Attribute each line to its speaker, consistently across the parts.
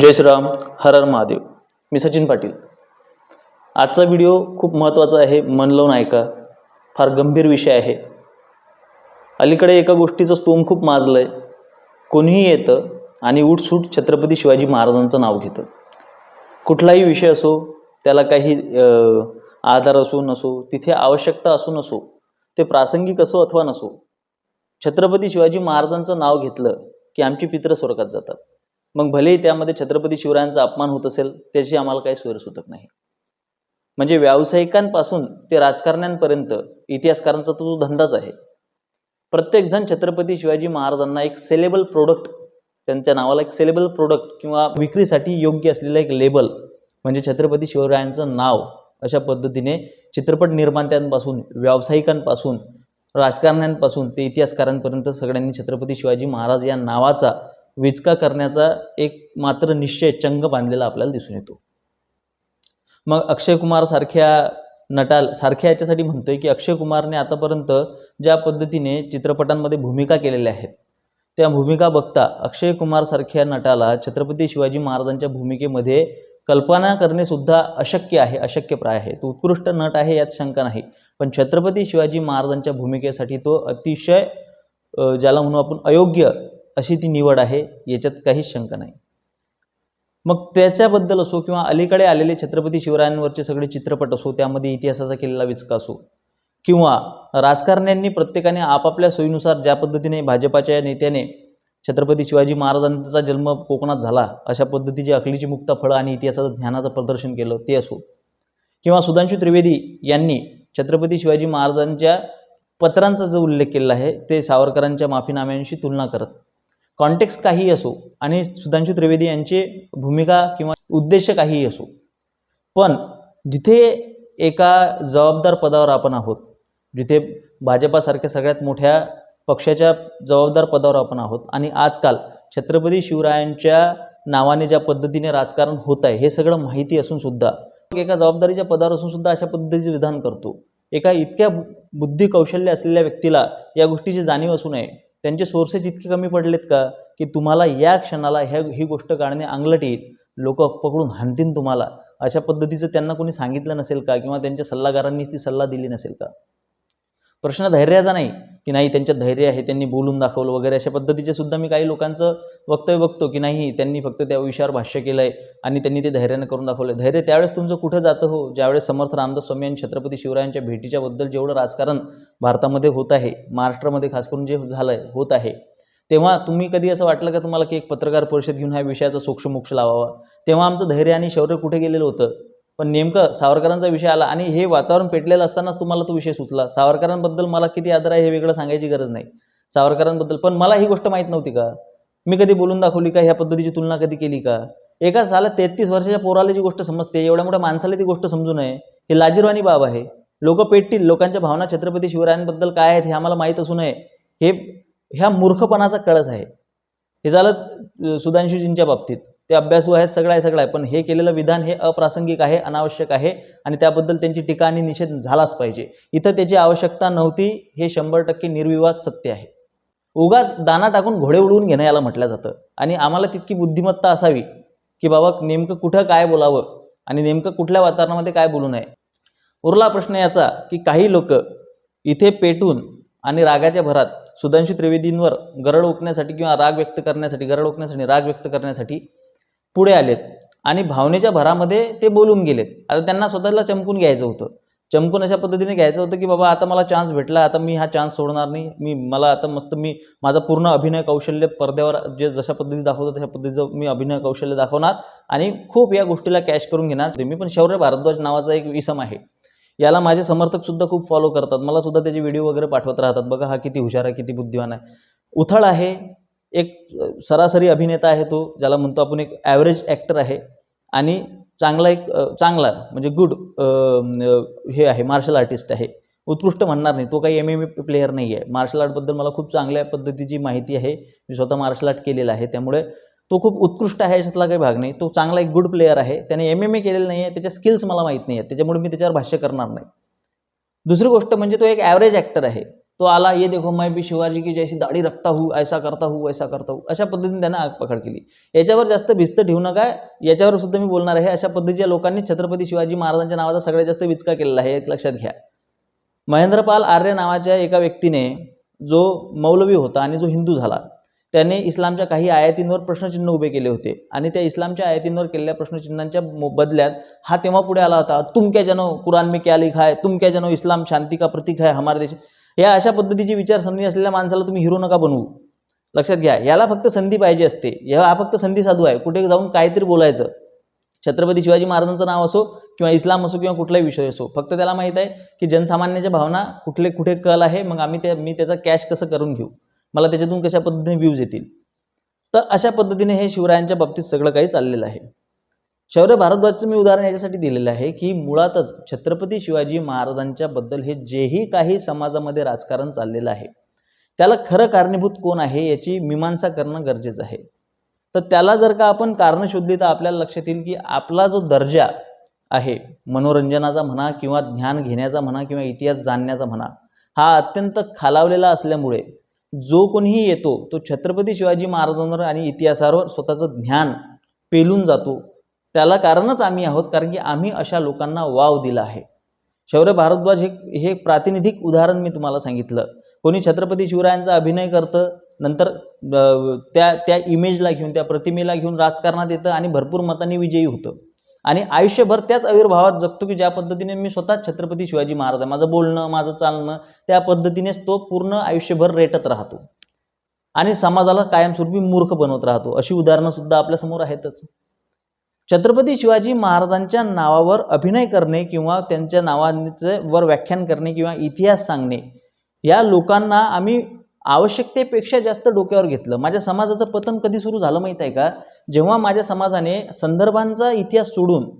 Speaker 1: जय श्रीराम हर हर महादेव. मी सचिन पाटील. आजचा व्हिडिओ खूप महत्त्वाचा आहे मन लावून ऐका. फार गंभीर विषय आहे. अलीकडे एका गोष्टीचं स्तोम खूप माजलं आहे कोणीही येतं आणि उठसूट छत्रपती शिवाजी महाराजांचं नाव घेतं. कुठलाही विषय असो त्याला काही आधार असो नसो तिथे आवश्यकता असो नसो ते प्रासंगिक असो अथवा नसो छत्रपती शिवाजी महाराजांचं नाव घेतलं की आमची पित्र स्वर्गात जातात. मग भलेही त्यामध्ये छत्रपती शिवरायांचा अपमान होत असेल त्याची आम्हाला काही सोयरसुतक नाही. म्हणजे व्यावसायिकांपासून ते राजकारण्यांपर्यंत इतिहासकारांचा तो धंदाच आहे. प्रत्येकजण छत्रपती शिवाजी महाराजांना एक सेलेबल प्रोडक्ट त्यांच्या नावाला एक सेलेबल प्रोडक्ट किंवा विक्रीसाठी योग्य असलेलं एक लेबल म्हणजे छत्रपती शिवरायांचं नाव अशा पद्धतीने चित्रपट निर्मात्यांपासून व्यावसायिकांपासून राजकारण्यांपासून ते इतिहासकारांपर्यंत सगळ्यांनी छत्रपती शिवाजी महाराज या नावाचा विचका करण्याचा एक मात्र निश्चय चंग बांधलेला आपल्याला दिसून येतो. मग अक्षय कुमार सारख्या नटाल सारख्या याच्यासाठी म्हणतोय की अक्षय कुमारने आतापर्यंत ज्या पद्धतीने चित्रपटांमध्ये भूमिका केलेल्या आहेत त्या भूमिका बघता अक्षय कुमार सारख्या नटाला छत्रपती शिवाजी महाराजांच्या भूमिकेमध्ये कल्पना करणे सुद्धा अशक्य आहे अशक्यप्राय आहे. तो उत्कृष्ट नट आहे यात शंका नाही. पण छत्रपती शिवाजी महाराजांच्या भूमिकेसाठी तो अतिशय ज्याला म्हणू आपण अयोग्य अशी ती निवड आहे याच्यात काहीच शंका नाही. मग त्याच्याबद्दल असो किंवा अलीकडे आलेले छत्रपती शिवरायांवरचे सगळे चित्रपट असो त्यामध्ये इतिहासाचा केलेला विचका असो किंवा राजकारण्यांनी प्रत्येकाने आपापल्या सोयीनुसार ज्या पद्धतीने भाजपाच्या नेत्याने छत्रपती शिवाजी महाराजांचा जन्म कोकणात झाला अशा पद्धतीची अकलीची मुक्त फळं आणि इतिहासाचं ज्ञानाचं प्रदर्शन केलं ते असो. किंवा सुधांशू त्रिवेदी यांनी छत्रपती शिवाजी महाराजांच्या पत्रांचा जो उल्लेख केलेला आहे ते सावरकरांच्या माफीनाम्यांशी तुलना करत. कॉन्टेक्स्ट काहीही असो आणि सुधांशू त्रिवेदी यांची भूमिका किंवा उद्देश काहीही असो. पण जिथे एका जबाबदार पदावर आपण आहोत जिथे भाजपासारख्या सगळ्यात मोठ्या पक्षाच्या जबाबदार पदावर आपण आहोत आणि आजकाल छत्रपती शिवरायांच्या नावाने ज्या पद्धतीने राजकारण होत आहे हे सगळं माहिती असूनसुद्धा एका जबाबदारीच्या पदावर असूनसुद्धा अशा पद्धतीचे विधान करतो. एका इतक्या बु- बुद्धी कौशल्य असलेल्या व्यक्तीला या गोष्टीची जाणीव असू नये. त्यांचे सोर्सेस इतके कमी पडलेत का की तुम्हाला या क्षणाला ह्या ही गोष्ट काढणे अंगलट येईल. लोक पकडून हाणतील तुम्हाला. अशा पद्धतीचं त्यांना कोणी सांगितलं नसेल का? किंवा त्यांच्या सल्लागारांनीच ती सल्ला दिली नसेल का? प्रश्न धैर्याचा नाही की नाही त्यांच्यात धैर्य आहे त्यांनी बोलून दाखवलं वगैरे अशा पद्धतीचे सुद्धा मी काही लोकांचं वक्तव्य बघतो की नाही त्यांनी फक्त त्या विषयावर भाष्य केलं आहे आणि त्यांनी ते धैर्यानं करून दाखवलं धैर्य त्यावेळेस तुमचं कुठं जातं हो? ज्यावेळेस समर्थ रामदास स्वामी आणि छत्रपती शिवरायांच्या भेटीच्याबद्दल जेवढं राजकारण भारतामध्ये होत आहे महाराष्ट्रामध्ये खास करून जे झालं आहे होत आहे तेव्हा तुम्ही कधी असं वाटलं का तुम्हाला की एक पत्रकार परिषद घेऊन ह्या विषयाचा सोक्षमोक्ष लावावा? तेव्हा आमचं धैर्य आणि शौर्य कुठे गेलेलं होतं? पण नेमकं सावरकरांचा विषय आला आणि हे वातावरण पेटलेलं असतानाच तुम्हाला तो विषय सुचला. सावरकरांबद्दल मला किती आदर आहे हे वेगळं सांगायची गरज नाही. सावरकरांबद्दल पण मला ही गोष्ट माहीत नव्हती का? मी कधी बोलून दाखवली का? ह्या पद्धतीची तुलना कधी केली का? एका साला तेहतीस वर्षाच्या पोराला जी गोष्ट समजते एवढ्या मोठ्या माणसाला ती गोष्ट समजू नये हे लाजीरवाणी बाब आहे. लोक पेटतील लोकांच्या भावना छत्रपती शिवरायांबद्दल काय आहेत हे आम्हाला माहीत असू नये. हे ह्या मूर्खपणाचा कळस आहे. हे झालं अ, सुधांशूजींच्या बाबतीत. ते अभ्यासू आहेत सगळं आहे सगळं आहे. पण हे केलेलं विधान हे अप्रासंगिक आहे अनावश्यक आहे आणि त्याबद्दल त्यांची टीका आणि निषेध झालाच पाहिजे. इथं त्याची आवश्यकता नव्हती हे शंभर टक्के निर्विवाद सत्य आहे. उगाच दाना टाकून घोडे उडवून घेणं याला म्हटलं जातं. आणि आम्हाला तितकी बुद्धिमत्ता असावी की बाबा नेमकं कुठं काय बोलावं आणि नेमकं कुठल्या वातावरणामध्ये काय बोलू नये? उरला प्रश्न याचा की काही लोक इथे पेटून आणि रागाच्या भरात सुधांशु त्रिवेदींवर गरळ ओकण्यासाठी किंवा राग व्यक्त करण्यासाठी गरळ ओकण्यासाठी राग व्यक्त करण्यासाठी पुढे आलेत. आणि भावनेच्या भरामध्ये ते बोलून गेलेत. आता त्यांना स्वतःला चमकून घ्यायचं होतं. चमकून अशा पद्धतीने घ्यायचं होतं की बाबा आता मला चान्स भेटला आता मी हा चान्स सोडणार नाही. मी मला आता मस्त मी माझा पूर्ण अभिनय कौशल्य पडद्यावर जे जशा पद्धती दाखवतो तशा पद्धतीचं मी अभिनय कौशल्य दाखवणार. आणि खूप या गोष्टीला कॅश करून घेणार. मी पण शौर्य भारद्वाज नावाचा एक इसम आहे. याला माझे समर्थकसुद्धा खूप फॉलो करतात. मला सुद्धा त्याचे व्हिडिओ वगैरे पाठवत राहतात. बघा हा किती हुशार आहे किती बुद्धिवान आहे. उथळ आहे. एक सरासरी अभिनेता आहे तो ज्याला म्हणतो आपण एक ॲव्हरेज ॲक्टर आहे आणि चांगला एक चांगला म्हणजे गुड हे आहे मार्शल आर्टिस्ट आहे. उत्कृष्ट म्हणणार नाही तो काही एम एम ए प्लेयर नाही आहे. मार्शल आर्टबद्दल मला खूप चांगल्या पद्धतीची माहिती आहे. मी स्वतः मार्शल आर्ट केलेला आहे त्यामुळे तो खूप उत्कृष्ट आहे याच्यातला काही भाग नाही. तो चांगला एक गुड प्लेयर आहे. त्याने एम एम ए केलेलं नाही आहे त्याच्या स्किल्स मला माहीत नाही आहेत त्याच्यामुळे मी त्याच्यावर भाष्य करणार नाही. दुसरी गोष्ट म्हणजे तो एक ॲव्हरेज ॲक्टर आहे. तो आला ये देखो मैं भी शिवाजी की जैसी दाढी रखता हूँ ऐसा करता हूँ वैसा करता हूँ. अशा पद्धतीने त्यांना आग पकड केली. याच्यावर जास्त भिस्त ठेवू नका. याच्यावर सुद्धा मी बोलणार आहे अशा पद्धतीच्या लोकांनी छत्रपती शिवाजी महाराजांच्या नावाचा सगळ्यात जास्त विचका केलेला आहे. एक लक्षात घ्या. महेंद्रपाल आर्य नावाच्या एका व्यक्तीने जो मौलवी होता आणि जो हिंदू झाला त्याने इस्लामच्या काही आयातींवर प्रश्नचिन्ह उभे केले होते. आणि त्या इस्लामच्या आयातींवर केलेल्या प्रश्नचिन्हांच्या बदल्यात हा तेव्हा पुढे आला होता. तुम क्या जनो कुरान में क्या लिखा है? तुम क्या जनो इस्लाम शांती का प्रतीक है हमारे देश या अशा पद्धतीची विचारसरणी असलेल्या माणसाला तुम्ही हिरो नका बनवू. लक्षात घ्या याला फक्त संधी पाहिजे असते. या हा फक्त संधी साधू आहे. कुठे जाऊन काहीतरी बोलायचं. छत्रपती शिवाजी महाराजांचं नाव असो किंवा इस्लाम असो किंवा कुठलाही विषय असो फक्त त्याला माहीत आहे की जनसामान्याच्या भावना कुठले कुठे कल आहे मग आम्ही त्या मी त्याचा कॅश कसं करून घेऊ? मला त्याच्यातून कशा पद्धतीने व्ह्यूज येतील? तर अशा पद्धतीने हे शिवरायांच्या बाबतीत सगळं काही चाललेलं आहे. शौर्य भारद्वाजचं मी उदाहरण याच्यासाठी दिलेलं आहे की मुळातच छत्रपती शिवाजी महाराजांच्याबद्दल हे जेही काही समाजामध्ये राजकारण चाललेलं आहे त्याला खरं कारणीभूत कोण आहे याची मीमांसा करणं गरजेचं आहे. तर त्याला जर का आपण कारणं शोधली तर आपल्याला लक्षात येईल की आपला जो दर्जा आहे मनोरंजनाचा म्हणा किंवा ज्ञान घेण्याचा म्हणा किंवा इतिहास जाणण्याचा म्हणा हा अत्यंत खालावलेला असल्यामुळे जो कोणीही येतो तो छत्रपती शिवाजी महाराजांवर आणि इतिहासावर स्वतःचं ज्ञान पेलून जातो त्याला कारणच आम्ही आहोत कारण की आम्ही अशा लोकांना वाव दिला आहे. शौर्य भारद्वाज हे हे प्रातिनिधिक उदाहरण मी तुम्हाला सांगितलं. कोणी छत्रपती शिवरायांचा अभिनय करतं नंतर त्या त्या इमेजला घेऊन त्या प्रतिमेला घेऊन राजकारणात येतं आणि भरपूर मतांनी विजयी होतं. आणि आयुष्यभर त्याच आविर्भावात जगतो की ज्या पद्धतीने मी स्वतः छत्रपती शिवाजी महाराज आहे. माझं बोलणं माझं चालणं त्या पद्धतीनेच तो पूर्ण आयुष्यभर रेटत राहतो. आणि समाजाला कायमस्वरूपी मूर्ख बनवत राहतो. अशी उदाहरणं सुद्धा आपल्यासमोर आहेतच. छत्रपती शिवाजी महाराजांच्या नावावर अभिनय करणे किंवा त्यांच्या नावाचं वर व्याख्यान करणे किंवा इतिहास सांगणे या लोकांना आम्ही आवश्यकतेपेक्षा जास्त डोक्यावर घेतलं. माझ्या समाजाचं पतन कधी सुरू झालं माहीत आहे का? जेव्हा माझ्या समाजाने संदर्भांचा इतिहास सोडून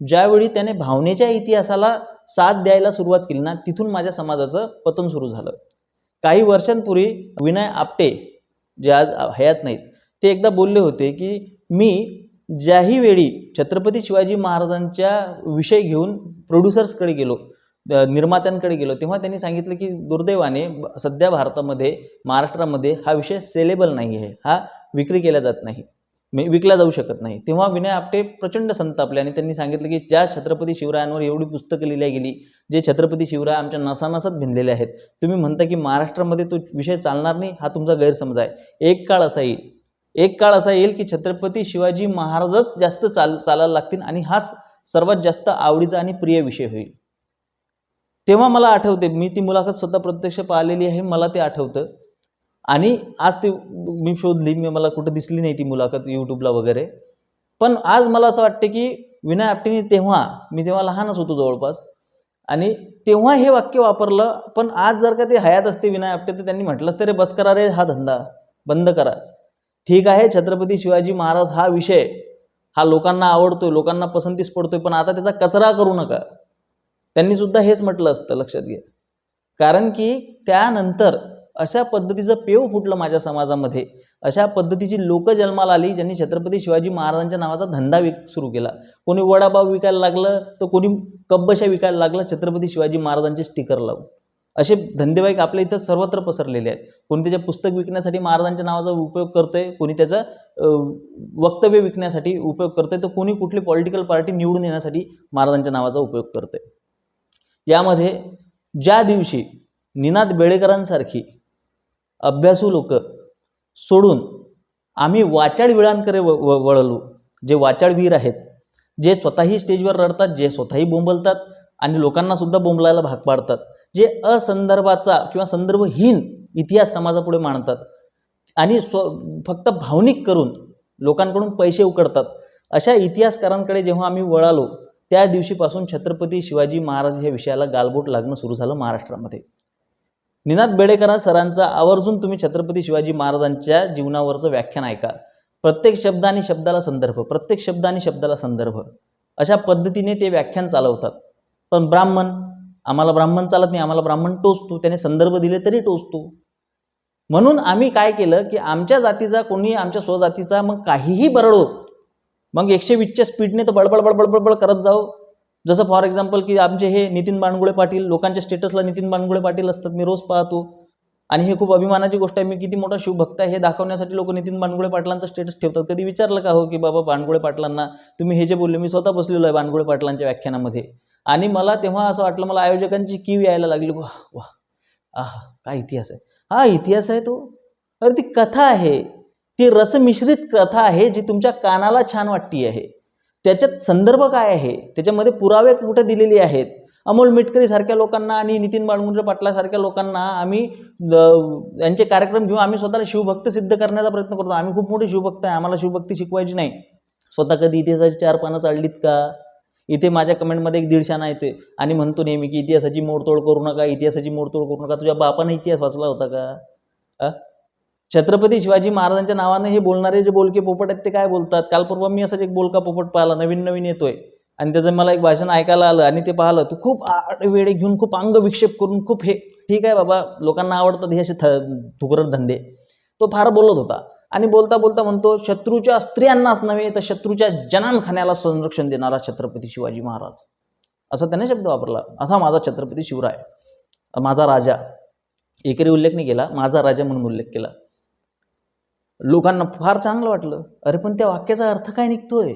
Speaker 1: ज्यावेळी त्याने भावनेच्या इतिहासाला साथ द्यायला सुरुवात केली ना तिथून माझ्या समाजाचं पतन सुरू झालं. काही वर्षांपूर्वी विनय आपटे जे आज हयात नाहीत ते एकदा बोलले होते की मी ज्याही वेळी छत्रपती शिवाजी महाराजांच्या विषय घेऊन प्रोड्युसर्सकडे गेलो निर्मात्यांकडे गेलो तेव्हा त्यांनी सांगितलं की दुर्दैवाने सध्या भारतामध्ये महाराष्ट्रामध्ये हा विषय सेलेबल नाही आहे. हा विक्री केला जात नाही. विकला जाऊ शकत नाही. तेव्हा विनय आपटे प्रचंड संतापले आणि त्यांनी सांगितलं की ज्या छत्रपती शिवरायांवर एवढी पुस्तकं लिहिल्या गेली जे छत्रपती शिवराय आमच्या नसानसात भिनलेले आहेत तुम्ही म्हणता की महाराष्ट्रामध्ये तो विषय चालणार नाही हा तुमचा गैरसमज आहे. एक काळ असा येईल एक काळ असा येईल की छत्रपती शिवाजी महाराजच जास्त चाल चालायला लागतील आणि हाच सर्वात जास्त आवडीचा आणि प्रिय विषय होईल. तेव्हा मला आठवते मी ती मुलाखत स्वतः प्रत्यक्ष पाहिलेली आहे मला ते आठवतं. आणि आज ते मी शोधली मी मला कुठं दिसली नाही ती मुलाखत यूट्यूबला वगैरे. पण आज मला असं वाटते की विनय आपटेने तेव्हा मी जेव्हा लहानच होतो जवळपास आणि तेव्हा हे वाक्य वापरलं पण आज जर का ते हयात असते विनय आपटे तर त्यांनी म्हटलं असतं रे बस करा रे हा धंदा बंद करा. ठीक आहे छत्रपती शिवाजी महाराज हा विषय हा लोकांना आवडतोय लोकांना पसंतीस पडतोय पण आता त्याचा कचरा करू नका. त्यांनी सुद्धा हेच म्हटलं असतं लक्षात घ्या. कारण की त्यानंतर अशा पद्धतीचं पेव फुटलं माझ्या समाजामध्ये. अशा पद्धतीची लोक जन्माला आली ज्यांनी छत्रपती शिवाजी महाराजांच्या नावाचा धंदा विक सुरू केला. कोणी वडापाव विकायला लागलं तर कोणी कब्बशा विकायला लागलं छत्रपती शिवाजी महाराजांचे स्टिकर लावून. असे धंदेवाईक आपल्या इथं सर्वत्र पसरलेले आहेत. कोणी त्याच्या पुस्तक विकण्यासाठी महाराजांच्या नावाचा उपयोग करतोय कोणी त्याचा वक्तव्य विकण्यासाठी उपयोग करतोय तर कोणी कुठली पॉलिटिकल पार्टी निवडून येण्यासाठी महाराजांच्या नावाचा उपयोग करतंय. यामध्ये ज्या दिवशी निनाद बेळेकरांसारखी अभ्यासू लोक सोडून आम्ही वाचाळ विळांकडे व व- वळलो जे वाचाळवीर आहेत जे स्वतःही स्टेजवर रडतात जे स्वतःही बोंबलतात आणि लोकांनासुद्धा बोंबलायला भाग पाडतात जे असंदर्भाचा किंवा संदर्भहीन इतिहास समाजापुढे मांडतात. आणि स्व फक्त भावनिक करून लोकांकडून पैसे उकडतात. अशा इतिहासकारांकडे जेव्हा आम्ही वळालो त्या दिवशीपासून छत्रपती शिवाजी महाराज ह्या विषयाला गालबोट लागणं सुरू झालं महाराष्ट्रामध्ये. निनाद बेडेकर सरांचा आवर्जून तुम्ही छत्रपती शिवाजी महाराजांच्या जीवनावरचं व्याख्यान ऐका. प्रत्येक शब्द आणि शब्दाला संदर्भ प्रत्येक शब्द आणि शब्दाला संदर्भ. अशा पद्धतीने ते व्याख्यान चालवतात. पण ब्राह्मण आम्हाला ब्राह्मण चालत नाही आम्हाला ब्राह्मण टोचतो त्याने संदर्भ दिले तरी टोचतो. म्हणून आम्ही काय केलं की आमच्या जातीचा कोणी आमच्या स्वजातीचा मग काहीही बरडो मग एकशे वीसच्या स्पीडने तर बडबड बडबड बडबड करत जाऊ जसं फॉर एक्झाम्पल की आमचे हे नितीन बाणगुळे पाटील लोकांच्या स्टेटसला नितीन बाणगुळे पाटील असतात मी रोज पाहतो. आणि हे खूप अभिमानाची गोष्ट आहे मी किती मोठा शिवभक्त आहे हे दाखवण्यासाठी लोक नितीन बानगुळे पाटलांचा स्टेटस ठेवतात. कधी विचारलं का हो की बाबा बानगुळे पाटलांना तुम्ही हे जे बोलले मी स्वतः बसलेलो आहे बानगुळे पाटलांच्या व्याख्यानामध्ये. आणि मला तेव्हा असं वाटलं मला आयोजकांची कीव यायला लागली. वा वा. आहा काय इतिहास आहे. हा इतिहास आहे तो. अरे ती कथा आहे. ती रसमिश्रित कथा आहे जी तुमच्या कानाला छान वाटती आहे. त्याच्यात संदर्भ काय आहे? त्याच्यामध्ये पुरावे कुठे दिलेले आहेत? अमोल मिटकरी सारख्या लोकांना आणि नितीन बाळमुंडे पाटलासारख्या लोकांना आम्ही यांचे कार्यक्रम घेऊन आम्ही स्वतःला शिवभक्त सिद्ध करण्याचा प्रयत्न करतो. आम्ही खूप मोठे शिवभक्त आहे. आम्हाला शिवभक्ती शिकवायची नाही. स्वतः कधी इतिहासाची चार पानं चाललीत का? इथे माझ्या कमेंटमध्ये एक दीडशाना येते आणि म्हणतो नेहमी की इतिहासाची मोडतोड करू नका इतिहासाची मोडतोड करू नका. तुझ्या बापानं इतिहास वाचला होता का? छत्रपती शिवाजी महाराजांच्या नावानं हे बोलणारे जे बोलके पोपट आहेत ते काय बोलतात? काल परवा मी असाच एक बोलका पोपट पाहिला नवीन नवीन येतोय. आणि त्याचं मला एक भाषण ऐकायला आलं आणि ते पाहिलं तू खूप वेळे घेऊन खूप अंग विक्षेप करून खूप हे ठीक आहे बाबा लोकांना आवडतात हे असे थ धुकरट धंदे. तो फार बोलत होता. आणि बोलता बोलता म्हणतो शत्रूच्या स्त्रियांनाच नव्हे तर शत्रूच्या जनानखान्याला संरक्षण देणारा छत्रपती शिवाजी महाराज. असा त्याने शब्द वापरला. असा माझा छत्रपती शिवराय माझा राजा. एकेरी उल्लेख नाही केला माझा राजा म्हणून उल्लेख केला. लोकांना फार चांगलं वाटलं. अरे पण त्या वाक्याचा अर्थ काय निघतोय?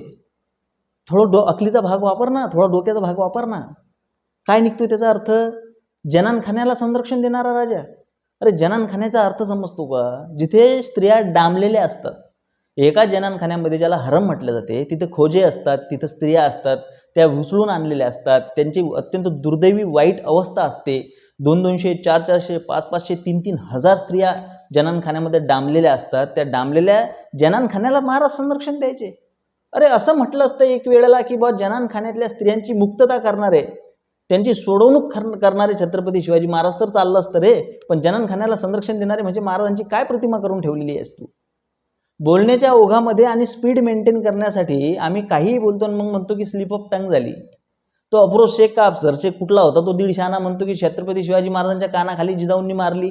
Speaker 1: थोडं डो अकलीचा भाग वापर ना थोडा डोक्याचा भाग वापर ना. काय निघतोय त्याचा अर्थ? जनानखान्याला संरक्षण देणारा राजा. अरे जनानखान्याचा अर्थ समजतो का? जिथे स्त्रिया डांबलेल्या असतात एका जनानखान्यामध्ये ज्याला हरम म्हटलं जाते तिथे खोजे असतात तिथं स्त्रिया असतात त्या उचलून आणलेल्या असतात त्यांची अत्यंत दुर्दैवी वाईट अवस्था असते. दोन दोनशे चार चारशे पाच पाचशे तीन तीन हजार स्त्रिया जनानखान्यामध्ये डांबलेल्या असतात. त्या डांबलेल्या जनानखान्याला महाराज संरक्षण द्यायचे. अरे असं म्हटलं असतं एक वेळेला की बा जनानखान्यातल्या स्त्रियांची मुक्तता करणार आहे त्यांची सोडवणूक कर करणारे छत्रपती शिवाजी महाराज तर चाललं असतं रे. पण जननखान्याला संरक्षण देणारे म्हणजे महाराजांची काय प्रतिमा करून ठेवलेली आहेस तू? बोलण्याच्या ओघामध्ये आणि स्पीड मेंटेन करण्यासाठी आम्ही काहीही बोलतो आणि मग म्हणतो की स्लिप ऑफ टंग झाली. तो अप्रोच शेख का अफसर? शेख कुठला होता? तो दीडशाना म्हणतो की छत्रपती शिवाजी महाराजांच्या कानाखाली जिजाऊंनी मारली.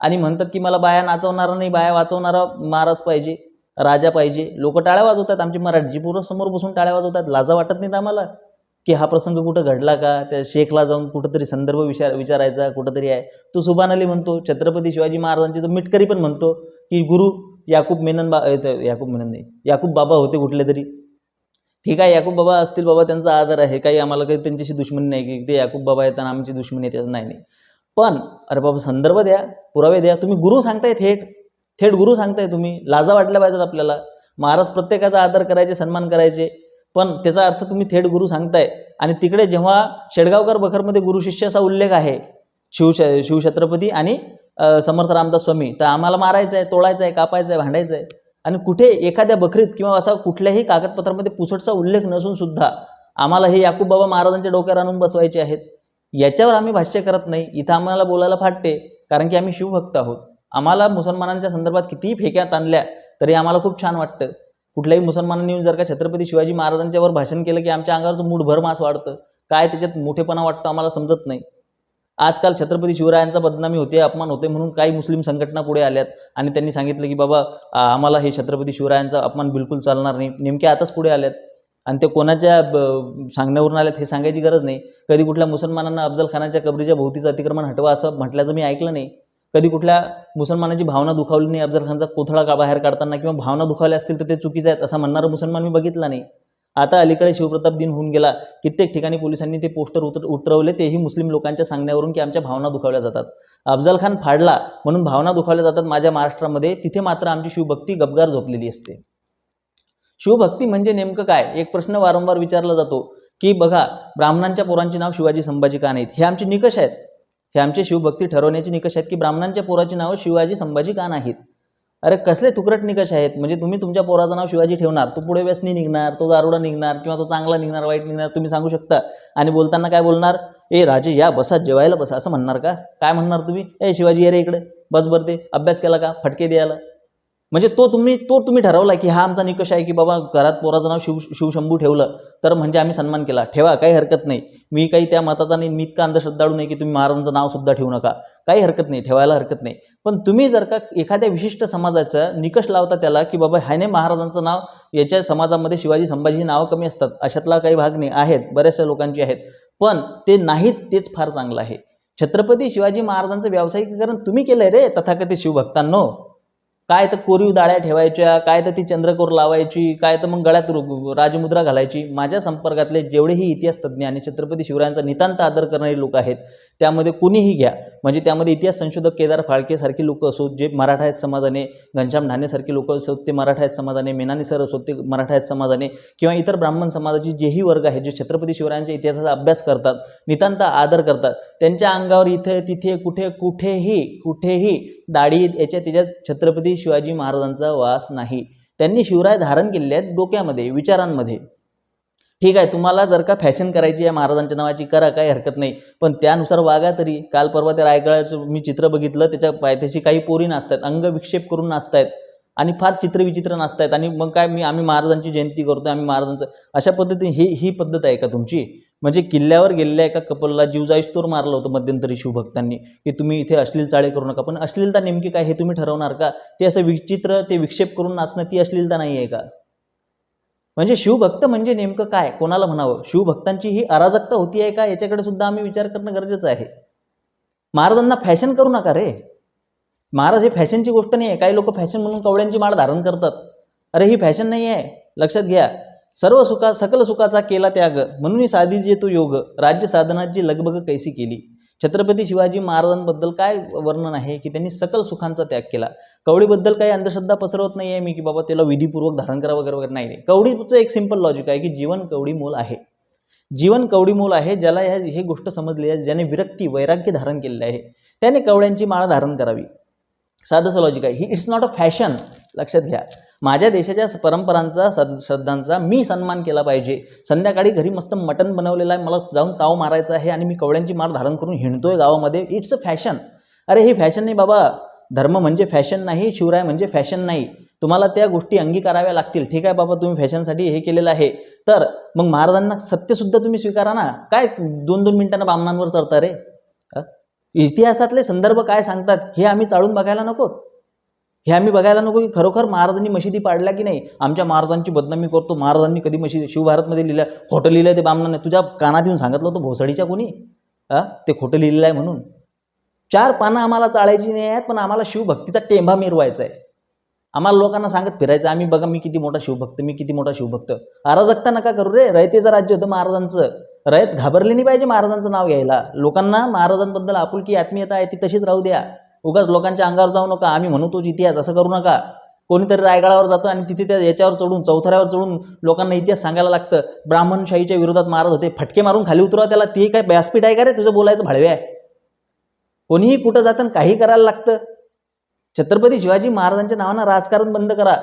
Speaker 1: आणि म्हणतात की मला बाया नाचवणारा नाही बाया वाचवणारा महाराज पाहिजे राजा पाहिजे. लोक टाळ्या वाजवतात आमची मराठीची पोरं समोर बसून टाळ्या वाजवतात. लाजा वाटत नाहीत आम्हाला. की हा प्रसंग कुठं घडला का? त्या शेखला जाऊन कुठंतरी संदर्भ विचार विचारायचा कुठंतरी आहे. तो सुभान अली म्हणतो छत्रपती शिवाजी महाराजांची तर मिटकरी पण म्हणतो की गुरु याकूब मेनन बा याकूब मेनन नाही याकूब बाबा होते कुठले तरी. ठीक आहे याकूब बाबा असतील बाबा त्यांचा आदर आहे. काही आम्हाला काही त्यांच्याशी दुश्मनी नाही की ते याकूब बाबा आहेत आणि आमची दुश्मनी आहे त्याचं नाही नाही. पण अरे बाबा संदर्भ द्या पुरावे द्या. तुम्ही गुरु सांगताय थेट. थेट गुरु सांगताय तुम्ही. लाजा वाटल्या पाहिजेत आपल्याला. महाराज प्रत्येकाचा आदर करायचे सन्मान करायचे. पण त्याचा अर्थ तुम्ही थेट गुरु सांगताय. आणि तिकडे जेव्हा शेडगावकर बखरमध्ये गुरु शिष्याचा उल्लेख आहे शिवश शिवछत्रपती आणि समर्थ रामदास स्वामी तर आम्हाला मारायचं आहे तोडायचं आहे कापायचं आहे भांडायचं आहे आणि कुठे एखाद्या बकरीत किंवा असा कुठल्याही कागदपत्रामध्ये पुसटचा उल्लेख नसून सुद्धा आम्हाला हे याकूब बाबा महाराजांच्या डोक्यावर आणून बसवायचे आहेत. याच्यावर आम्ही भाष्य करत नाही. इथं आम्हाला बोलायला फाटते कारण की आम्ही शिवभक्त आहोत. आम्हाला मुसलमानांच्या संदर्भात कितीही फेक्यात आणल्या तरी आम्हाला खूप छान वाटतं. कुठल्याही मुसलमानांनी येऊन जर का छत्रपती शिवाजी महाराजांच्यावर भाषण केलं की आमच्या अंगावरचं मूठभर मास वाढतं काय त्याच्यात मोठेपणा वाटतं आम्हाला समजत नाही. आजकाल छत्रपती शिवरायांचा बदनामी होते अपमान होते म्हणून काही मुस्लिम संघटना पुढे आल्यात आणि त्यांनी सांगितलं की बाबा आम्हाला हे छत्रपती शिवरायांचा अपमान बिलकुल चालणार नाही. नेमके आताच पुढे आल्यात. आणि ते कोणाच्या ब- सांगण्यावरून आल्यात हे सांगायची गरज नाही. कधी कुठल्या मुसलमानांना अफजल खानाच्या कबरीच्या भोवतीचं अतिक्रमण हटवा असं म्हटल्याचं मी ऐकलं नाही. कधी कुठल्या मुसलमानाची भावना दुखावली नाही अफजल खानचा कोथळा का बाहेर काढताना किंवा भावना दुखावल्या असतील तर ते चुकीचं आहेत असं म्हणणारा मुसलमान मी बघितला नाही. आता अलीकडे शिवप्रताप दिन होऊन गेला कित्येक ठिकाणी पोलिसांनी ते पोस्टर उतर उतरवले तेही मुस्लिम लोकांच्या सांगण्यावरून की आमच्या भावना दुखावल्या जातात. अफजल खान फाडला म्हणून भावना दुखावल्या जातात माझ्या महाराष्ट्रामध्ये तिथे मात्र आमची शिवभक्ती गबगार झोपलेली असते. शिवभक्ती म्हणजे नेमकं काय? एक प्रश्न वारंवार विचारला जातो की बघा ब्राह्मणांच्या पोरांची नाव शिवाजी संभाजी का नाहीत? हे आमचे निकष आहेत. हे आमचे शिवभक्ती ठरवण्याचे निकष आहेत की ब्राह्मणांच्या पोराची नावं शिवाजी संभाजी का नाहीत? अरे कसले तुकरट निकष आहेत? म्हणजे तुम्ही तुमच्या पोराचं नाव शिवाजी ठेवणार. तो पुढे व्यसनी निघणार तो दारुडा निघणार किंवा तो चांगला निघणार वाईट निघणार तुम्ही सांगू शकता. आणि बोलताना काय बोलणार? ए राजे या बसा जेवायला बसा. असं म्हणणार का? काय म्हणणार तुम्ही? ए शिवाजी ये रे इकडे. बस बरं ते. अभ्यास केला का? फटके द्यायला. म्हणजे तो तुम्ही तो तुम्ही ठरवला की हा आमचा निकष आहे की बाबा घरात पोराचं नाव शिव शिवशंभू ठेवलं तर म्हणजे आम्ही सन्मान केला. ठेवा काही हरकत नाही. मी काही त्या मताचा नाही मी इतका अंधश्रद्धाळू नाही की तुम्ही महाराजांचं नावसुद्धा ठेवू नका. काही हरकत नाही ठेवायला हरकत नाही. पण तुम्ही जर का एखाद्या विशिष्ट समाजाचा निकष लावता त्याला की बाबा ह्याने महाराजांचं नाव याच्या समाजामध्ये शिवाजी संभाजी नावं कमी असतात अशातला काही भाग नाही. आहेत बऱ्याचशा लोकांची आहेत. पण ते नाहीत तेच फार चांगलं आहे. छत्रपती शिवाजी महाराजांचं व्यावसायिकीकरण तुम्ही केलंय रे तथाकथित शिवभक्तांनो. काय तर कोरीव दाळ्या ठेवायच्या काय तर ती चंद्रकोर लावायची काय तर मग गळ्यात रु- राजमुद्रा घालायची. माझ्या संपर्कातले जेवढेही इतिहास तज्ज्ञ आणि छत्रपती शिवरायांचा नितांत आदर करणारे लोक आहेत त्यामध्ये कुणीही घ्या. म्हणजे त्यामध्ये इतिहास संशोधक केदार फाळकेसारखी लोक असोत जे मराठायत समाजाने घनश्याम ढाणेसारखे लोक असोत ते मराठा समाजाने मेनानी सर असोत ते मराठा समाजाने किंवा इतर ब्राह्मण समाजाचे जेही वर्ग आहेत जे छत्रपती शिवरायांच्या इतिहासाचा अभ्यास करतात नितांत आदर करतात त्यांच्या अंगावर इथे तिथे कुठे कुठेही कुठेही दाढी याच्या त्याच्यात छत्रपती शिवाजी महाराजांचा वास नाही. त्यांनी शिवराय धारण केलेले आहेत डोक्यामध्ये विचारांमध्ये. ठीक आहे तुम्हाला जर का फॅशन करायची आहे महाराजांच्या नावाची करा काही हरकत नाही. पण त्यानुसार वागा तरी. काल परवा त्या रायगडाचं मी चित्र बघितलं त्याच्या पायथ्याशी काही पोरी नाचतात अंग विक्षेप करून नाचतायत आणि फार चित्रविचित्र नाचतायत. आणि मग काय मी आम्ही महाराजांची जयंती करतो आम्ही महाराजांचं. अशा पद्धतीने ही ही पद्धत आहे का तुमची? म्हणजे किल्ल्यावर गेलेल्या एका कपलला जीव जाईस्तोर मारलं होतं मध्यंतरी शिवभक्तांनी की तुम्ही इथे अश्लील चाळे करू नका. पण अश्लीलता नेमकी काय हे तुम्ही ठरवणार का? ते असं विचित्र ते विक्षेप करून नाचणं ती अश्लीलता नाही आहे का? म्हणजे शिवभक्त म्हणजे नेमकं काय? कोणाला म्हणावं? शिवभक्तांची ही अराजकता होती आहे का? याच्याकडे सुद्धा आम्ही विचार करणं गरजेचं आहे. महाराजांना फॅशन करू नका रे. महाराज हे फॅशनची गोष्ट नाही आहे काही लोक फॅशन म्हणून कवड्यांची माळ धारण करतात. अरे ही फॅशन नाही आहे लक्षात घ्या. सर्व सुखा सकल सुखाचा केला त्याग. म्हणून साधी जे तो योग राज्य साधनाची लगबग कैसी केली. छत्रपती शिवाजी महाराजांबद्दल काय वर्णन आहे की त्यांनी सकल सुखांचा त्याग केला? कवडीबद्दल काही अंधश्रद्धा पसरवत नाही आहे मी की बाबा त्याला विधीपूर्वक धारण करा वगैरे वगैरे नाही कवडीचं एक सिंपल लॉजिक आहे की जीवन कवडी मोल आहे. जीवन कवडी मोल आहे ज्याला ह्या हे गोष्ट समजली आहे ज्याने विरक्ती वैराग्य धारण केलेले आहे. त्याने कवड्यांची माळ धारण करावी. साधंसं लॉजिक आहे. ही इट्स नॉट अ फॅशन लक्षात घ्या. माझ्या देशाच्या परंपरांचा सद श्रद्धांचा मी सन्मान केला पाहिजे. संध्याकाळी घरी मस्त मटण बनवलेलं आहे. मला जाऊन ताव मारायचा आहे आणि मी कवड्यांची माळ धारण करून हिंडतोय गावामध्ये. इट्स अ फॅशन अरे ही फॅशन नाही बाबा. धर्म म्हणजे फॅशन नाही शिवराय म्हणजे फॅशन नाही. तुम्हाला त्या गोष्टी अंगीकाराव्या लागतील. ठीक आहे बाबा तुम्ही फॅशनसाठी हे केलेलं आहे. तर मग महाराजांना सत्यसुद्धा तुम्ही स्वीकारा ना. काय दोन दोन मिनिटांना बामणांवर चढता रे? इतिहासातले संदर्भ काय सांगतात? हे आम्ही चाळून बघायला नको. हे आम्ही बघायला नको की खरोखर महाराजांनी मशिदी पाडल्या की नाही? आमच्या महाराजांची बदनामी करतो. महाराजांनी कधी मशिदी शिवभारतमध्ये लिहिलं खोटं लिहिलं ते बामणाने. तुझ्या कानात येऊन सांगितलं होतं भोसडीच्या कोणी? ते खोटं लिहिलेलं आहे म्हणून. चार पानं आम्हाला चाळायची नाही आहेत पण आम्हाला शिवभक्तीचा टेंभा मिरवायचा आहे आम्हाला लोकांना सांगत फिरायचं आम्ही बघा मी किती मोठा शिवभक्त मी किती मोठा शिवभक्त. अराजकता नका करू रे. रयतेचं राज्य होतं महाराजांचं. रयत घाबरले नाही पाहिजे महाराजांचं नाव घ्यायला. लोकांना महाराजांबद्दल आपुलकी आत्मीयता आहे ती तशीच राहू द्या. उगाच लोकांच्या अंगावर जाऊ नका. आम्ही म्हणू तोच इतिहास असं करू नका. कोणीतरी रायगडावर जातो आणि तिथे त्या याच्यावर चढून चौथऱ्यावर चढून लोकांना इतिहास सांगायला लागतं. ब्राह्मणशाहीच्या विरोधात महाराज होते. फटके मारून खाली उतरवा त्याला. ती काय व्यासपीठ आहे का रे? तुझं बोलायचं भाडवे आहे. कोणीही कुठं जातं काही करायला लागतं. छत्रपती शिवाजी महाराजांच्या नावानं राजकारण बंद करा.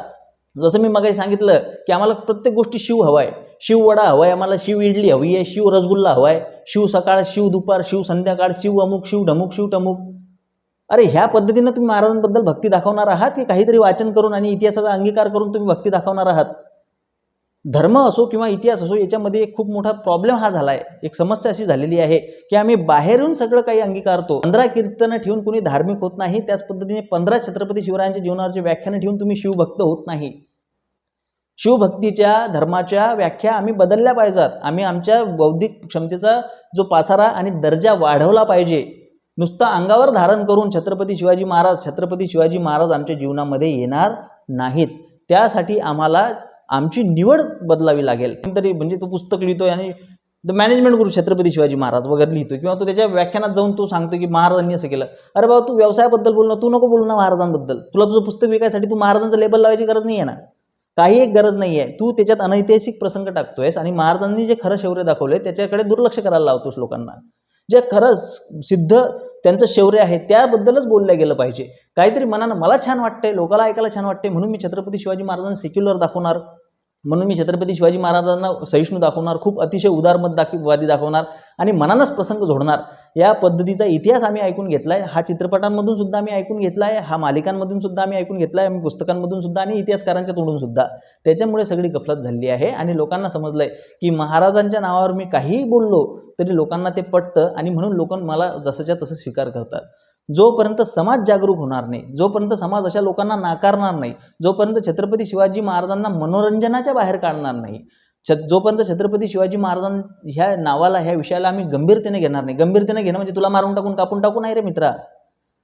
Speaker 1: जसं मी मगाही सांगितलं की आम्हाला प्रत्येक गोष्टी शिव हवा आहे शिव वडा हवा आहे आम्हाला शिव इडली हवी आहे शिव रसगुल्ला हवा आहे शिव सकाळ शिव दुपार शिव संध्याकाळ शिव अमुक शिव ढमुक शिव टमुक. अरे ह्या पद्धतीनं तुम्ही महाराजांबद्दल भक्ती दाखवणार आहात की काहीतरी वाचन करून आणि इतिहासाचा अंगीकार करून तुम्ही भक्ती दाखवणार आहात? धर्म असो किंवा इतिहास असो याच्यामध्ये एक खूप मोठा प्रॉब्लेम हा झाला आहे एक समस्या अशी झालेली आहे की आम्ही बाहेरून सगळं काही अंगीकारतो. पंधरा कीर्तनं ठेवून कोणी धार्मिक होत नाही त्याच पद्धतीने पंधरा छत्रपती शिवरायांच्या जीवनावरची व्याख्यानं ठेवून तुम्ही शिवभक्त होत नाही. शिवभक्तीच्या धर्माच्या व्याख्या आम्ही बदलल्या पाहिजेत. आम्ही आमच्या बौद्धिक क्षमतेचा जो पासारा आणि दर्जा वाढवला पाहिजे. नुसता अंगावर धारण करून छत्रपती शिवाजी महाराज छत्रपती शिवाजी महाराज आमच्या जीवनामध्ये येणार नाहीत. त्यासाठी आम्हाला आमची निवड बदलावी लागेल. तरी म्हणजे तो पुस्तक लिहितोय आणि द मॅनेजमेंट गुरु छत्रपती शिवाजी महाराज वगैरे लिहितो किंवा तो त्याच्या व्याख्यानात जाऊन तो सांगतो की महाराजांनी असं केलं. अरे बाबा तू व्यवसायाबद्दल बोल ना तू नको बोल ना महाराजांबद्दल. तुला तुझं पुस्तक विकायसाठी तू महाराजांचं लेबल लावायची गरज नाही आहे ना. काही एक गरज नाही आहे तू त्याच्यात अनैतिहासिक प्रसंग टाकतोयस आणि महाराजांनी जे खरं शौर्य दाखवले त्याच्याकडे दुर्लक्ष करायला लावतोस लोकांना. जे खरंच सिद्ध त्यांचं शौर्य आहे त्याबद्दलच बोललं गेलं पाहिजे. काहीतरी मनानं मला छान वाटतंय लोकाला ऐकायला छान वाटतंय म्हणून मी छत्रपती शिवाजी महाराजांना सेक्युलर दाखवणार. म्हणून मी छत्रपती शिवाजी महाराजांना सहिष्णू दाखवणार खूप अतिशय उदारमत दाखवादी दाखवणार आणि मनानंच प्रसंग जोडणार. या पद्धतीचा इतिहास आम्ही ऐकून घेतला आहे हा चित्रपटांमधून सुद्धा आम्ही ऐकून घेतला आहे हा मालिकांमधून सुद्धा आम्ही ऐकून घेतला आहे आम्ही पुस्तकांमधून सुद्धा आणि इतिहासकारांच्या तोंडून सुद्धा. त्याच्यामुळे सगळी गफलत झालेली आहे आणि लोकांना समजलं आहे की महाराजांच्या नावावर मी काहीही बोललो तरी लोकांना ते पटतं आणि म्हणून लोक मला जसंच्या तसं स्वीकार करतात. जोपर्यंत समाज जागरूक होणार नाही जोपर्यंत समाज अशा लोकांना नाकारणार नाही जोपर्यंत छत्रपती शिवाजी महाराजांना मनोरंजनाच्या बाहेर काढणार नाही छ जोपर्यंत छत्रपती शिवाजी महाराजां ह्या नावाला ह्या विषयाला आम्ही गंभीरतेने घेणार नाही. गंभीरतेने घेणं म्हणजे तुला मारून टाकून कापून टाकू नाही रे मित्रा.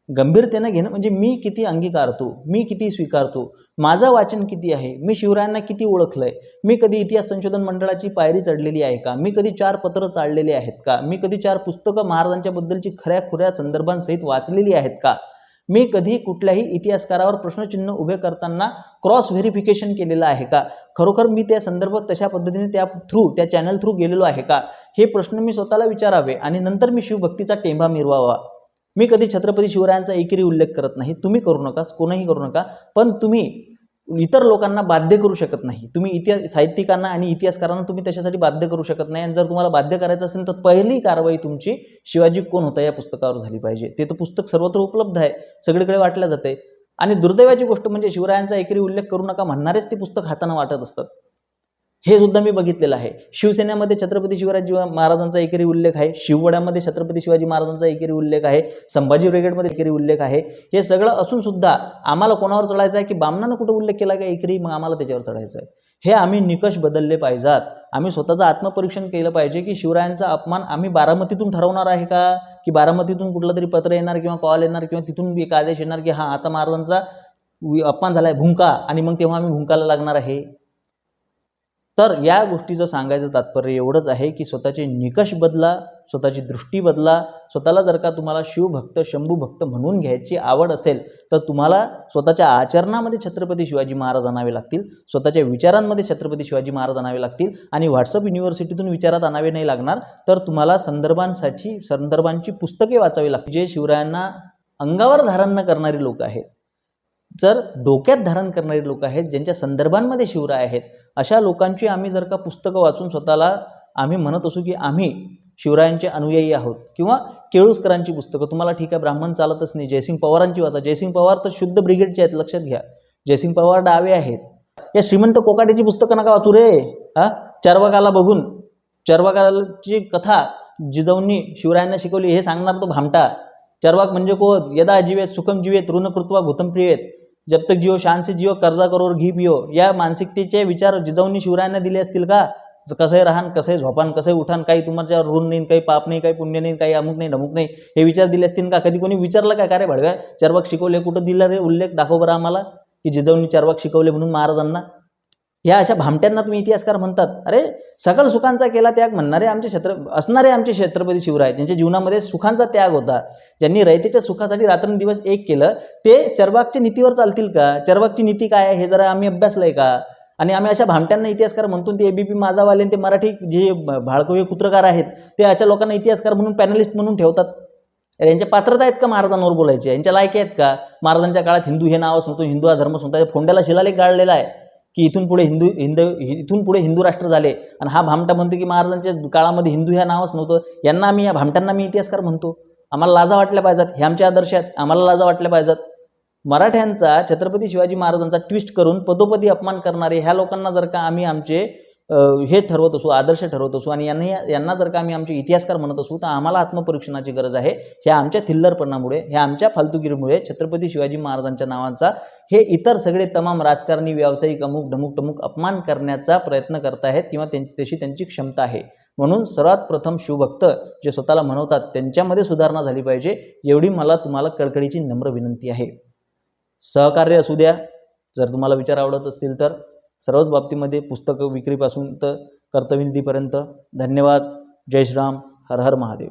Speaker 1: गंभीरतेनं घेणं म्हणजे मी किती अंगीकारतो मी किती स्वीकारतो माझं वाचन किती आहे मी शिवरायांना किती ओळखलं आहे मी कधी इतिहास संशोधन मंडळाची पायरी चढलेली आहे का मी कधी चार पत्रं चाललेली आहेत का मी कधी चार पुस्तकं महाराजांच्याबद्दलची खऱ्या खुऱ्या संदर्भांसहित वाचलेली आहेत का मी कधी कुठल्याही इतिहासकारावर प्रश्नचिन्ह उभे करताना क्रॉस व्हेरिफिकेशन केलेलं आहे का खरोखर मी त्या संदर्भात तशा पद्धतीने त्या थ्रू त्या चॅनल थ्रू गेलेलो आहे का हे प्रश्न मी स्वतःला विचारावे आणि नंतर मी शिवभक्तीचा टेंभा मिरवावा. मी कधी छत्रपती शिवरायांचा एकेरी उल्लेख करत नाही. तुम्ही करू नका कोणीही करू नका पण तुम्ही इतर लोकांना बाध्य करू शकत नाही. तुम्ही इतिहास साहित्यिकांना आणि इतिहासकारांना तुम्ही त्याच्यासाठी बाध्य करू शकत नाही. आणि जर तुम्हाला बाध्य करायचं असेल तर पहिली कारवाई तुमची शिवाजी कोण होता या पुस्तकावर झाली पाहिजे. ते तर पुस्तक सर्वत्र उपलब्ध आहे सगळीकडे वाटलं जाते आणि दुर्दैवाची गोष्ट म्हणजे शिवरायांचा एकेरी उल्लेख करू नका म्हणणारेच ते पुस्तक हाताने वाटत असतात. हे सुद्धा मी बघितलेलं आहे. शिवसेनेमध्ये छत्रपती शिवराजी महाराजांचा एकेरी उल्लेख आहे. शिववड्यामध्ये छत्रपती शिवाजी महाराजांचा एकेरी उल्लेख आहे. संभाजी ब्रिगेडमध्ये एकेरी उल्लेख आहे. हे सगळं असून सुद्धा आम्हाला कोणावर चढायचं आहे की बामणानं कुठं उल्लेख केला का एकेरी? मग आम्हाला त्याच्यावर चढायचं आहे. हे आम्ही निकष बदलले पाहिजेत. आम्ही स्वतःचं आत्मपरीक्षण केलं पाहिजे की शिवरायांचा अपमान आम्ही बारामतीतून ठरवणार आहे का? की बारामतीतून कुठलं तरी पत्र येणार किंवा कॉल येणार किंवा तिथून एक आदेश येणार की हा आता महाराजांचा अपमान झाला आहे भुंका. आणि मग तेव्हा आम्ही भुंकाला लागणार आहे. तर या गोष्टीचं सांगायचं तात्पर्य एवढंच आहे की स्वतःचे निकष बदला स्वतःची दृष्टी बदला स्वतःला जर का तुम्हाला शिवभक्त शंभूभक्त म्हणून घ्यायची आवड असेल तर तुम्हाला स्वतःच्या आचरणामध्ये छत्रपती शिवाजी महाराज आणावे लागतील स्वतःच्या विचारांमध्ये छत्रपती शिवाजी महाराज आणावे लागतील आणि व्हॉट्सअप युनिव्हर्सिटीतून विचारात आणावे नाही लागणार तर तुम्हाला संदर्भांसाठी संदर्भांची पुस्तके वाचावी लागतील. जे शिवरायांना अंगावर धारण करणारे करणारी लोक आहेत जर डोक्यात धारण करणारी लोक आहेत ज्यांच्या संदर्भांमध्ये शिवराय आहेत अशा लोकांची आम्ही जर का पुस्तकं वाचून स्वतःला आम्ही म्हणत असू की आम्ही शिवरायांचे अनुयायी आहोत किंवा केळुसकरांची पुस्तकं तुम्हाला ठीक आहे ब्राह्मण चालतच नाही जयसिंग पवारांची वाचा. जयसिंग पवार तर शुद्ध ब्रिगेडचे आहेत लक्षात घ्या. जयसिंग पवार डावे आहेत. या श्रीमंत कोकाटेची पुस्तकं नका वाचू रे. हा? चर्वकाला बघून. चर्वकालाची कथा जिजाऊंनी शिवरायांना शिकवली हे सांगणार तो भामटा. चर्वाक म्हणजे कोण? यदा जीवेत सुखम जीवेत ऋणकृत्वा घुतमप्रियेत जब तक जिओ शान से जिओ कर्जा करोर घी पिओ या मानसिकतेचे विचार जिजाऊंनी शिवरायांना दिले असतील का? कसे कसंही राहान कसे झोपान कसे उठान काही तुमच्या ऋण नाही काही पाप नाही काही पुण्य नाही काही अमुक नाही ढमुक नाही हे विचार दिले असतील का? कधी कोणी विचारलं काय का रे भडव्या चर्वाक शिकवले कुठं दिलं रे? उल्लेख दाखव बरं आम्हाला की जिजाऊंनी चर्वाक शिकवले म्हणून महाराजांना. ह्या अशा भामट्यांना तुम्ही इतिहासकार म्हणतात. अरे सकल सुखांचा केला त्याग म्हणणारे आमचे छत्र असणारे आमचे छत्रपती शिवराय ज्यांच्या जीवनामध्ये सुखांचा त्याग होता ज्यांनी रयतेच्या सुखासाठी रात्रंदिवस एक केलं ते चरबागच्या नीतीवर चालतील का? चरबागची नीती काय आहे हे जरा आम्ही अभ्यासलंय का? आणि आम्ही अशा भामट्यांना इतिहासकार म्हणतो ते एबीपी माझावाले ते मराठी जे भाळकवी कुत्रकार आहेत ते अशा लोकांना इतिहासकार म्हणून पॅनलिस्ट म्हणून ठेवतात. अरे यांच्या पात्रता आहेत का महाराजांवर बोलायचे? यांच्या लायकी आहेत का? महाराजांच्या काळात हिंदू हे नावच नव्हतं हिंदू हा धर्मच नव्हता फोंड्याला शिलालेख गाळलेला आहे. की इथून पुढे हिंदू हिंद इथून पुढे हिंदू राष्ट्र झाले. आणि हा भामटा म्हणतो की महाराजांच्या काळामध्ये हिंदू ह्या नावच नव्हतं. यांना आम्ही या भामट्यांना मी इतिहासकार म्हणतो. आम्हाला लाजा वाटल्या पाहिजेत. हे आमच्या आदर्श आहेत. आम्हाला लाजा वाटल्या पाहिजेत. मराठ्यांचा छत्रपती शिवाजी महाराजांचा ट्विस्ट करून पदोपदी अपमान करणारे ह्या लोकांना जर का आम्ही आमचे हे ठरवत असू आदर्श ठरवत असू आणि यांना यांना जर का आम्ही आमचे इतिहासकार म्हणत असू तर आम्हाला आत्मपरीक्षणाची गरज आहे. ह्या आमच्या थिल्लरपणामुळे ह्या आमच्या फालतुगिरीमुळे छत्रपती शिवाजी महाराजांच्या नावाचा हे इतर सगळे तमाम राजकारणी व्यावसायिक अमुक ढमुक टमुक अपमान करण्याचा प्रयत्न करतायत किंवा त्यां- तशी त्यांची क्षमता आहे. म्हणून सर्वात प्रथम शिवभक्त जे स्वतःला म्हणवतात त्यांच्यामध्ये सुधारणा झाली पाहिजे एवढी मला तुम्हाला कळकळीची नम्र विनंती आहे. सहकार्य असू द्या जर तुम्हाला विचार आवडत असतील तर. सर्वच बाबतीमध्ये पुस्तकं विक्रीपासून तर कर्तव्यनिधीपर्यंत. धन्यवाद. जय श्रीराम. हर हर महादेव.